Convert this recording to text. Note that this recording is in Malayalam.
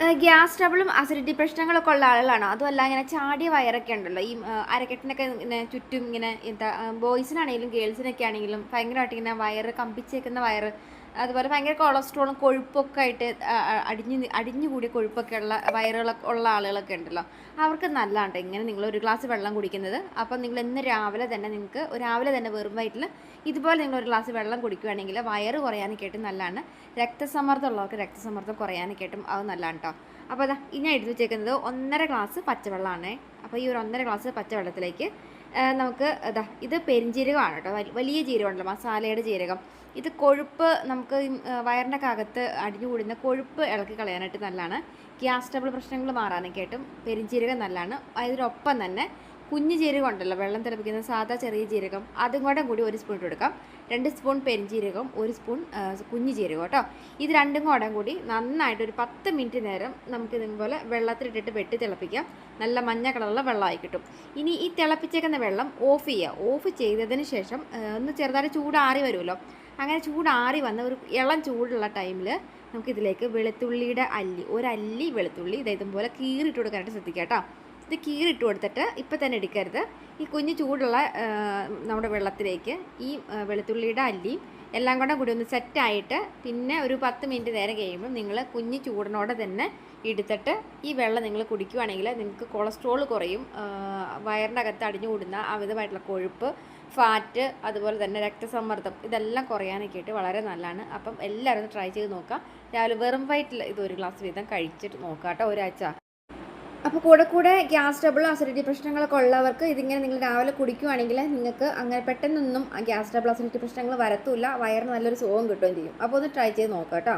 ഗ്യാസ് ട്രബിളും അസിഡിറ്റി പ്രശ്നങ്ങളൊക്കെ ഉള്ള ആളുകളാണോ? അതുമല്ല ഇങ്ങനെ ചാടിയ വയറൊക്കെ ഉണ്ടല്ലോ. ഈ അരക്കെട്ടിനൊക്കെ ഇങ്ങനെ ചുറ്റും ഇങ്ങനെ എന്താ ബോയ്സിനാണെങ്കിലും ഗേൾസിനൊക്കെ ആണെങ്കിലും ഭയങ്കരമായിട്ട് ഇങ്ങനെ വയറ് കമ്പിച്ചേക്കുന്ന വയറ് അതുപോലെ ഭയങ്കര കൊളസ്ട്രോളും കൊഴുപ്പൊക്കെ ആയിട്ട് അടിഞ്ഞ് അടിഞ്ഞു കൂടിയ കൊഴുപ്പൊക്കെ ഉള്ള വയറുകളൊക്കെ ഉള്ള ആളുകളൊക്കെ ഉണ്ടല്ലോ. അവർക്ക് നല്ലതാണ് ഇങ്ങനെ നിങ്ങൾ ഒരു ഗ്ലാസ് വെള്ളം കുടിക്കുന്നത്? അപ്പം നിങ്ങൾ ഇന്ന് രാവിലെ തന്നെ നിങ്ങൾക്ക് രാവിലെ തന്നെ വെറും വയറ്റിൽ ഇതുപോലെ നിങ്ങൾ ഒരു ഗ്ലാസ് വെള്ളം കുടിക്കുകയാണെങ്കിൽ വയറ് കുറയാനൊക്കെ ആയിട്ട് നല്ലതാണ്. രക്തസമ്മർദ്ദം ഉള്ളവർക്ക് രക്തസമ്മർദ്ദം കുറയാനൊക്കെ ആയിട്ടും അത് നല്ലതാണ് അപ്പോൾ അതാ ഇനി എടുത്ത് വെച്ചേക്കുന്നത് ഒന്നര ഗ്ലാസ് പച്ചവെള്ളമാണ് അപ്പോൾ ഈ ഒരു ഒന്നര ഗ്ലാസ് പച്ചവെള്ളത്തിലേക്ക് നമുക്ക് ഇതാ ഇത് പെരിഞ്ജീരകമാണ് കേട്ടോ. വലി- വലിയ ജീരകമുണ്ടല്ലോ മസാലയുടെ ജീരകം. ഇത് കൊഴുപ്പ് നമുക്ക് വയറിന്റെ അകത്ത് അടിഞ്ഞു കൂടുന്ന കൊഴുപ്പ് ഇളക്കി കളയാനായിട്ട് നല്ലതാണ്. ഗ്യാസ് ട്രബിൾ പ്രശ്നങ്ങൾ മാറാനൊക്കെ ആയിട്ടും പെരിഞ്ജീരകം നല്ലതാണ്. അതിനൊപ്പം തന്നെ കുഞ്ഞു ജീരകം ഉണ്ടല്ലോ വെള്ളം തിളപ്പിക്കുന്ന സാധാ ചെറിയ ജീരകം അതും കൂടെ കൂടി ഒരു സ്പൂൺ കൊടുക്കാം. രണ്ട് സ്പൂൺ പെരിഞ്ജീരകം ഒരു സ്പൂൺ കുഞ്ഞു ജീരകം കേട്ടോ. ഇത് രണ്ടും കൂടെ കൂടി നന്നായിട്ട് ഒരു പത്ത് മിനിറ്റ് നേരം നമുക്ക് ഇതുപോലെ വെള്ളത്തിലിട്ടിട്ട് വെട്ടി തിളപ്പിക്കാം. നല്ല മഞ്ഞ കളറുള്ള വെള്ളമായി കിട്ടും. ഇനി ഈ തിളപ്പിച്ചേക്കുന്ന വെള്ളം ഓഫ് ചെയ്യുക. ഓഫ് ചെയ്തതിന് ശേഷം ഒന്ന് ചെറുതായിട്ട് ചൂടാറി വരുമല്ലോ. അങ്ങനെ ചൂടാറി വന്ന ഒരു ഇളം ചൂടുള്ള ടൈമിൽ നമുക്കിതിലേക്ക് വെളുത്തുള്ളിയുടെ അല്ലി ഒരല്ലി വെളുത്തുള്ളി ഇതേതുപോലെ കീറിയിട്ട് കൊടുക്കാനായിട്ട് ശ്രദ്ധിക്കാം കേട്ടോ. ഇത് കീറിട്ട് കൊടുത്തിട്ട് ഇപ്പം തന്നെ എടുക്കരുത്. ഈ കുഞ്ഞ് ചൂടുള്ള നമ്മുടെ വെള്ളത്തിലേക്ക് ഈ വെളുത്തുള്ളിയുടെ അല്ലിയും എല്ലാം കൂടെ കൂടി ഒന്ന് സെറ്റായിട്ട് പിന്നെ ഒരു പത്ത് മിനിറ്റ് നേരം കഴിയുമ്പോൾ നിങ്ങൾ കുഞ്ഞ് ചൂടിനോടെ തന്നെ എടുത്തിട്ട് ഈ വെള്ളം നിങ്ങൾ കുടിക്കുകയാണെങ്കിൽ നിങ്ങൾക്ക് കൊളസ്ട്രോൾ കുറയും വയറിന്റെ അകത്ത് അടിഞ്ഞു കൂടുന്ന അമിതമായിട്ടുള്ള കൊഴുപ്പ് ഫാറ്റ് അതുപോലെ തന്നെ രക്തസമ്മർദ്ദം ഇതെല്ലാം കുറയാനൊക്കെ ആയിട്ട് വളരെ നല്ലതാണ്. അപ്പം എല്ലാവരും ട്രൈ ചെയ്ത് നോക്കാം. രാവിലെ വെറും വയറ്റിൽ ഇത് ഒരു ഗ്ലാസ് വീതം കഴിച്ചിട്ട് നോക്കാം കേട്ടോ ഒരാഴ്ച. അപ്പോൾ കൂടെ കൂടെ ഗ്യാസ് ട്രബിൾ അസിഡിറ്റി പ്രശ്നങ്ങളൊക്കെ ഉള്ളവർക്ക് ഇതിങ്ങനെ നിങ്ങൾ രാവിലെ കുടിക്കുകയാണെങ്കിൽ നിങ്ങൾക്ക് അങ്ങനെ പെട്ടെന്നൊന്നും ഗ്യാസ് ട്രബിൾ അസിഡിറ്റി പ്രശ്നങ്ങൾ വരത്തില്ല. വയറിന് നല്ലൊരു സുഖം കിട്ടുകയും ചെയ്യും. അപ്പോൾ ഒന്ന് ട്രൈ ചെയ്ത് നോക്കാം കേട്ടോ.